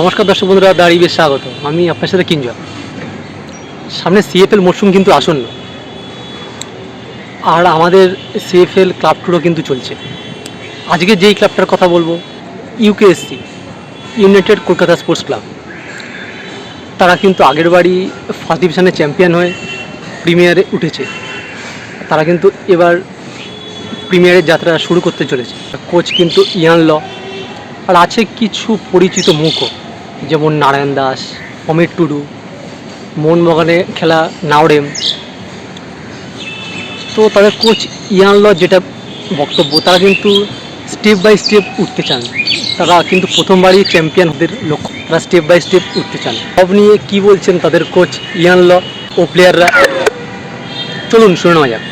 নমস্কার দর্শক বন্ধুরা দাঁড়িয়ে বেশ স্বাগত। আমি আপনার সাথে কিঞ্জল। সামনে সিএফএল মরশুম কিন্তু আসন্ন। আর আমাদের সিএফএল ক্লাব টুরও কিন্তু চলছে। আজকে যেই ক্লাবটার কথা বলব UKSC United Kolkata sports club তারা কিন্তু আগের বাড়ি ফার্স্ট ডিভিশনে চ্যাম্পিয়ন হয়ে প্রিমিয়ারে উঠেছে। তারা কিন্তু এবার প্রিমিয়ারের যাত্রা শুরু করতে চলেছে। কোচ কিন্তু ইয়ান ল আর আছে কিছু পরিচিত মুখও। যেমন নারায়ণ দাস, অমিত টুডু, মোহনবাগানে খেলা নাওরেম তো তাদের কোচ ইয়ান যেটা বক্তব্য, তারা কিন্তু স্টেপ বাই স্টেপ উঠতে চান। তারা কিন্তু প্রথমবারই চ্যাম্পিয়নদের লক্ষ্য, তারা স্টেপ বাই স্টেপ উঠতে চান। সব নিয়ে কী বলছেন তাদের কোচ ইয়ান ল ও প্লেয়াররা চলুন শুনে নেওয়া যাক।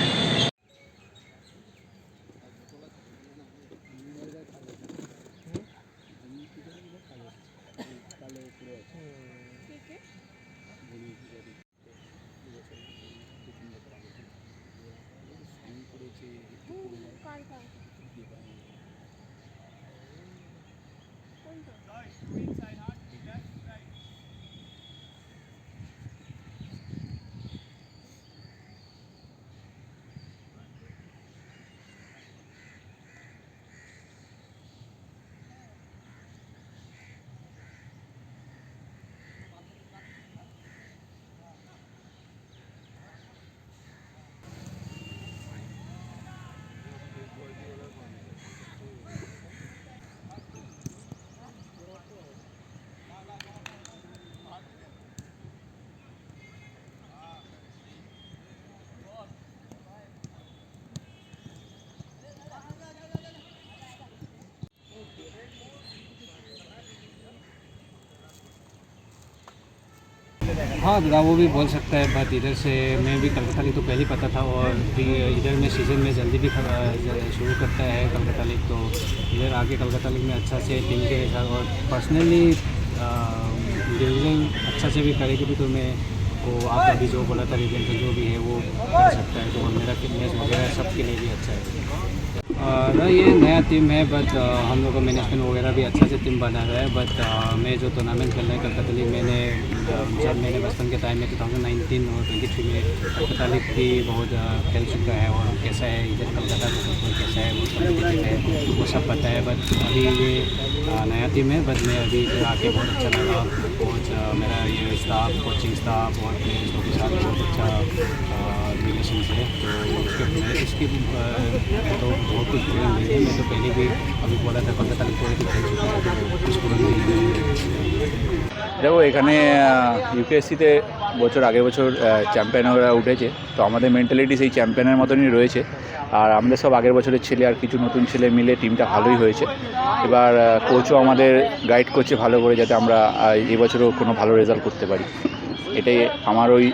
Nice. हाँ वो भी बोल सकता है बट इधर से मैं भी कलकत्ता लीग तो पहले पता था, और इधर में सीज़न में जल्दी भी शुरू करता है कलकत्ता लीग तो इधर आके कलकत्ता लीग में अच्छा से टीम के साथ, और पर्सनली डिवीज़न अच्छा से भी करेगी भी तो मैं, वो आपका भी जो बोला था रिज़ल्ट जो भी है, वो कर सकता है तो मेरा फिटनेस वगैरह सबके लिए भी अच्छा है। और ये नया टीम है बट हम लोग का मैनेजमेंट वगैरह भी अच्छा से टीम बना रहा है बट मैं जो टूर्नामेंट खेल रहा है कलकत्ता लीग मैंने जब मैंने बचपन के टाइम में 2019 और 23 में कलकत्ता लीग भी बहुत खेल चुका है और कैसा है, इधर कलकत्ता फुटबॉल कैसा है, वो competitive है, वो सब पता है बट अभी ये नया टीम है बट मैं अभी आके बहुत अच्छा लगा कोच मेरा ये स्टाफ कोचिंग स्टाफ और प्लेयर्स के साथ बहुत अच्छा रिलेशन है तो उसके मैं इसकी अ, तो बहुत कुछ प्रेरणा मिली है मैं तो पहले भी अभी बोला था कलकत्ता लीग को खेल चुका है तो कुछ प्रेरणा मिली है দেখো এখানে ইউপিএসসিতে বছর আগের বছর চ্যাম্পিয়নরা উঠেছে তো আমাদের মেন্টালিটি সেই চ্যাম্পিয়নের মতনই রয়েছে আর আমাদের সব আগের বছরের ছেলে আর কিছু নতুন ছেলে মিলে টিমটা ভালোই হয়েছে এবার কোচও আমাদের গাইড করছে ভালো করে যাতে আমরা আহ, এবছরও কোনো ভালো রেজাল্ট করতে পারি এটাই আমার ওই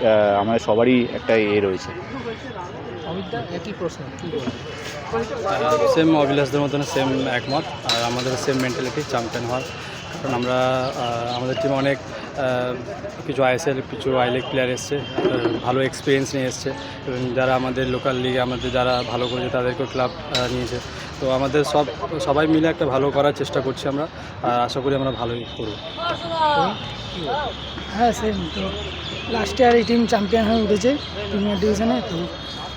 আমাদের সবারই একটা এ রয়েছে। একই প্রশ্ন সেম অভিলাষদের মতন সেম একমত আর আমাদের সেম মেন্টালিটি চ্যাম্পিয়ন হওয়ার। কারণ আমরা আমাদের টিমে অনেক কিছু আইএসএল কিছু আই লিগ প্লেয়ার এসছে ভালো এক্সপিরিয়েন্স নিয়ে এসছে এবং যারা আমাদের লোকাল লিগে আমাদের যারা ভালো করেছে তাদেরকেও ক্লাব নিয়েছে। তো আমাদের সব সবাই মিলে একটা ভালো করার চেষ্টা করছি আমরা আর আশা করি আমরা ভালোই করব। হ্যাঁ সেম তো। লাস্ট ইয়ার এই টিম চ্যাম্পিয়ন হয়ে উঠেছে প্রিমিয়ার ডিভিশনে তো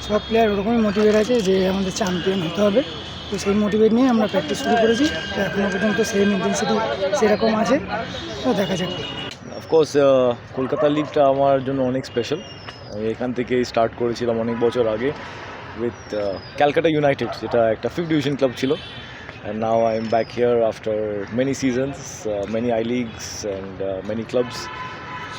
সব প্লেয়ার ওরকমই মোটিভেট আছে যে আমাদের চ্যাম্পিয়ন হতে হবে। তো সেই মোটিভেট নিয়ে আমরা প্র্যাকটিস শুরু করেছি তো এখনও পর্যন্ত সেম ইন্টেন্সিটি সেরকম আছে। তো দেখা যাক। অফকোর্স কলকাতা লিগটা আমার জন্য অনেক স্পেশাল এখান থেকেই স্টার্ট করেছিলাম অনেক বছর আগে। উইথ ক্যালকাটা ইউনাইটেড যেটা একটা ফিফথ ডিভিশন ক্লাব ছিল and now I am back here after many seasons many I leagues and many clubs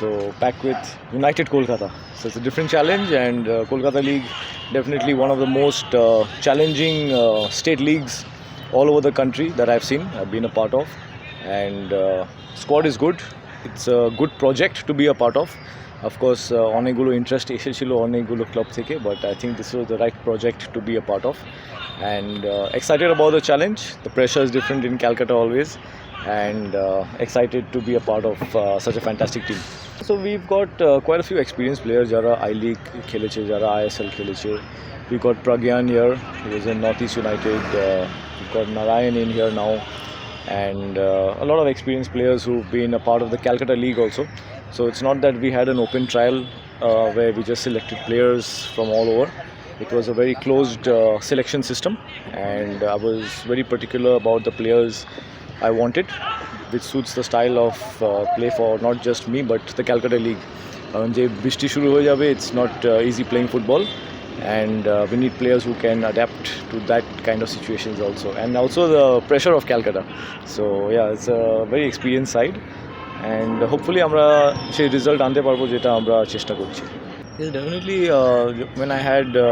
So back with United Kolkata. So it's a different challenge, and uh, Kolkata League definitely one of the most uh, challenging uh, state leagues all over the country that I've seen. I've been a part of, and uh, squad is good. It's a good project to be a part of. Of course, uh, অনেকগুলো interest এসেছিলো অনেকগুলো club থেকে but I think this was the right project to be a part of and excited about the challenge the pressure is different in Calcutta always and uh, excited to be a part of uh, such a fantastic team. So we've got uh, quite a few experienced players. Jara I League খেলেছে যারা ISL খেলেছে. We got Pragyan here. He was in Northeast United. Uh, we've got Narayan in here now. and uh, a lot of experienced players who've been a part of the Calcutta League also. So it's not that we had an open trial uh, where we just selected players from all over. It was a very closed uh, selection system, and I was very particular about the players I wanted, which suits the style of uh, play for not just me but the Calcutta League. কারণ যে বৃষ্টি শুরু হয়ে যাবে it's not easy playing football and we need players who can adapt to that kind of situations also and also the pressure of Calcutta so yeah it's a very experience side and hopefully আমরা সেই result আনতে পারব যেটা আমরা চেষ্টা করছি. Uh, when I had uh,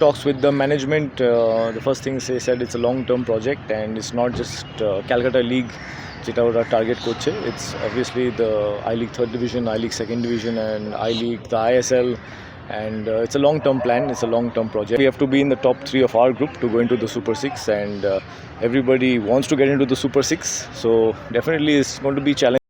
talks with the management, uh, the first thing it's a long-term project and it's not just uh, Calcutta League যেটা ওরা টার্গেট করছে it's obviously the I league third division I league second division and I league the ISL and uh, it's a long-term plan it's a long-term project we have to be in the top three of our group to go into the super six and uh, everybody wants to get into the super six so definitely it's going to be challenging